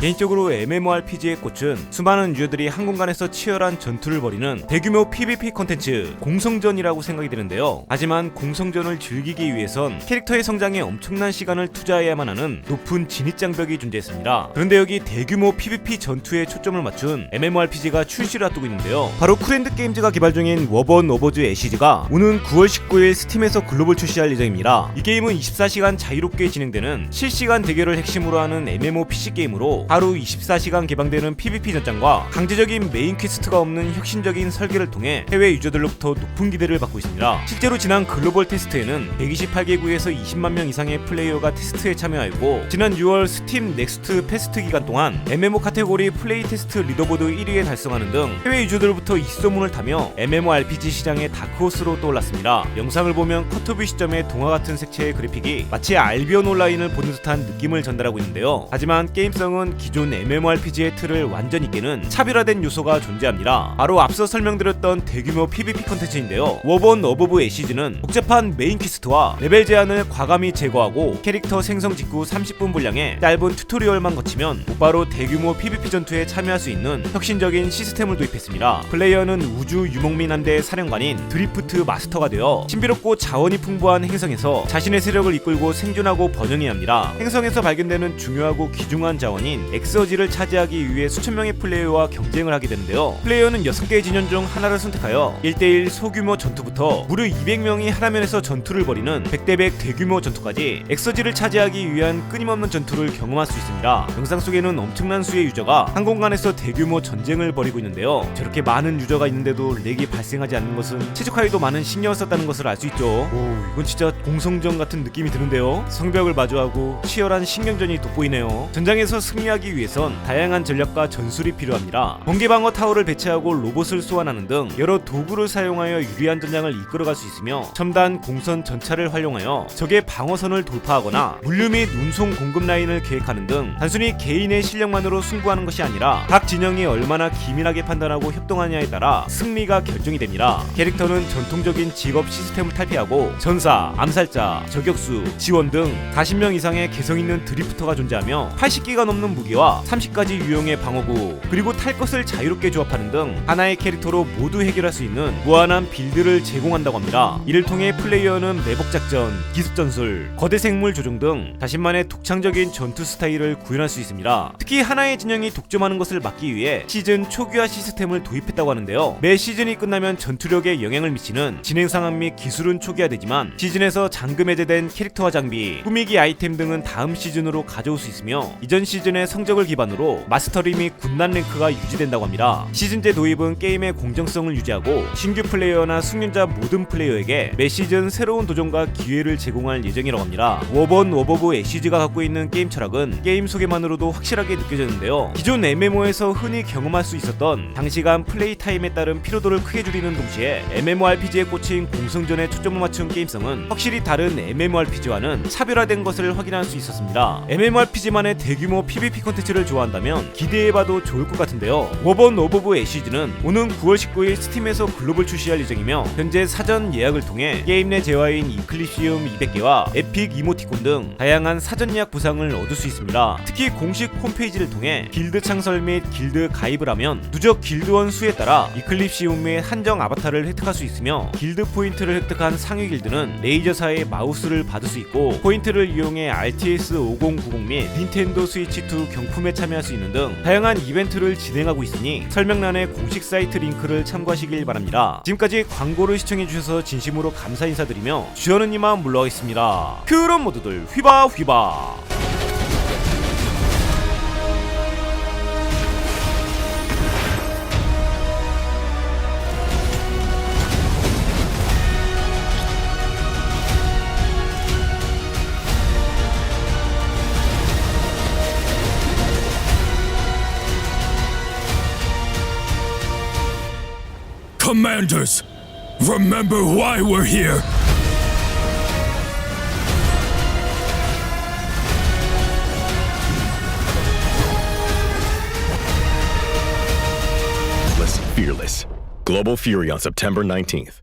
개인적으로 MMORPG의 꽃은 수많은 유저들이 한 공간에서 치열한 전투를 벌이는 대규모 PVP 콘텐츠 공성전이라고 생각이 드는데요. 하지만 공성전을 즐기기 위해선 캐릭터의 성장에 엄청난 시간을 투자해야만 하는 높은 진입 장벽이 존재했습니다. 그런데 여기 대규모 PVP 전투에 초점을 맞춘 MMORPG가 출시를 앞두고 있는데요. 바로 쿨핸드 게임즈가 개발 중인 워번 오버즈 애시즈가 오는 9월 19일 스팀에서 글로벌 출시할 예정입니다. 이 게임은 24시간 자유롭게 진행되는 실시간 대결을 핵심으로 하는 MMO PC 게임으로 하루 24시간 개방되는 PVP 전장과 강제적인 메인 퀘스트가 없는 혁신적인 설계를 통해 해외 유저들로부터 높은 기대를 받고 있습니다. 실제로 지난 글로벌 테스트에는 128개국에서 20만 명 이상의 플레이어가 테스트에 참여하였고 지난 6월 스팀 넥스트 페스트 기간 동안 MMO 카테고리 플레이 테스트 리더보드 1위에 달성하는 등 해외 유저들로부터 입소문을 타며 MMORPG 시장의 다크호스로 떠올랐습니다. 영상을 보면 커트뷰 시점의 동화 같은 색채의 그래픽이 마치 알비온 온라인을 보는 듯한 느낌을 전달하고 있는데요. 하지만 게임성은 기존 MMORPG의 틀을 완전히 깨는 차별화된 요소가 존재합니다. 바로 앞서 설명드렸던 대규모 PVP 컨텐츠인데요. 워번 어버브 애시즈는 복잡한 메인 퀘스트와 레벨 제한을 과감히 제거하고 캐릭터 생성 직후 30분 분량의 짧은 튜토리얼만 거치면 곧바로 대규모 PVP 전투에 참여할 수 있는 혁신적인 시스템을 도입했습니다. 플레이어는 우주 유목민 함대의 사령관인 드리프트 마스터가 되어 신비롭고 자원이 풍부한 행성에서 자신의 세력을 이끌고 생존하고 번영해야 합니다. 행성에서 발견되는 중요하고 귀중한 자원 인 엑서지를 차지하기 위해 수천 명의 플레이어와 경쟁을 하게 되는데요. 플레이어는 6개의 진영 중 하나를 선택하여 1대1 소규모 전투부터 무려 200명이 하나면에서 전투를 벌이는 100대100 대규모 전투까지 엑서지를 차지하기 위한 끊임없는 전투를 경험할 수 있습니다. 영상 속에는 엄청난 수의 유저가 한 공간에서 대규모 전쟁을 벌이고 있는데요. 저렇게 많은 유저가 있는데도 렉이 발생하지 않는 것은 최적화에도 많은 신경을 썼다는 것을 알 수 있죠. 오, 이건 진짜 공성전 같은 느낌이 드는데요. 성벽을 마주하고 치열한 신경전이 돋보이네요. 전장에서 승 리하기 위해선 다양한 전략과 전술이 필요합니다. 번개 방어 타워를 배치하고 로봇을 소환하는 등 여러 도구를 사용하여 유리한 전장을 이끌어갈 수 있으며 첨단 공선 전차를 활용하여 적의 방어선을 돌파하거나 물류 및 운송 공급 라인을 계획하는 등 단순히 개인의 실력만으로 승부하는 것이 아니라 각 진영이 얼마나 기민하게 판단하고 협동하냐에 따라 승리가 결정이 됩니다. 캐릭터는 전통적인 직업 시스템을 탈피하고 전사, 암살자, 저격수, 지원 등 40명 이상의 개성 있는 드리프터가 존재하며 80기가 넘는 무기와 30가지 유형의 방어구 그리고 탈 것을 자유롭게 조합하는 등 하나의 캐릭터로 모두 해결할 수 있는 무한한 빌드를 제공한다고 합니다. 이를 통해 플레이어는 매복 작전, 기습 전술, 거대 생물 조종 등 자신만의 독창적인 전투 스타일을 구현할 수 있습니다. 특히 하나의 진영이 독점하는 것을 막기 위해 시즌 초기화 시스템을 도입했다고 하는데요. 매 시즌이 끝나면 전투력에 영향을 미치는 진행 상황 및 기술은 초기화되지만 시즌에서 잠금 해제된 캐릭터와 장비, 꾸미기 아이템 등은 다음 시즌으로 가져올 수 있으며 이전 시즌 의 성적을 기반으로 마스터리 및 군단 랭크가 유지된다고 합니다. 시즌 제 도입은 게임의 공정성을 유지하고 신규 플레이어나 숙련자 모든 플레이어에게 매 시즌 새로운 도전과 기회를 제공할 예정이라고 합니다. 워번 워버브 애시즈가 갖고 있는 게임 철학은 게임 소개만으로도 확실하게 느껴졌는데요. 기존 MMO에서 흔히 경험할 수 있었던 장시간 플레이 타임에 따른 피로도를 크게 줄이는 동시에 MMORPG에 꽂힌 공성전에 초점을 맞춘 게임성은 확실히 다른 MMORPG와는 차별화된 것을 확인할 수 있었습니다. MMORPG만의 대규모 PVP 콘텐츠를 좋아한다면 기대해봐도 좋을 것 같은데요. 워번 오버브 애시즈는 오는 9월 19일 스팀에서 글로벌 출시할 예정이며 현재 사전 예약을 통해 게임 내 재화인 이클립시움 200개와 에픽 이모티콘 등 다양한 사전 예약 보상을 얻을 수 있습니다. 특히 공식 홈페이지를 통해 길드 창설 및 길드 가입을 하면 누적 길드원 수에 따라 이클립시움의 한정 아바타를 획득할 수 있으며 길드 포인트를 획득한 상위 길드는 레이저사의 마우스를 받을 수 있고 포인트를 이용해 RTS 5090 및 닌텐도 스위치 2 경품에 참여할 수 있는 등 다양한 이벤트를 진행하고 있으니 설명란에 공식 사이트 링크를 참고하시길 바랍니다. 지금까지 광고를 시청해주셔서 진심으로 감사 인사드리며 이만 물러가겠습니다. 그럼 모두들 휘바 휘바. Commanders, remember why we're here. Fearless. Global Fury on September 19th.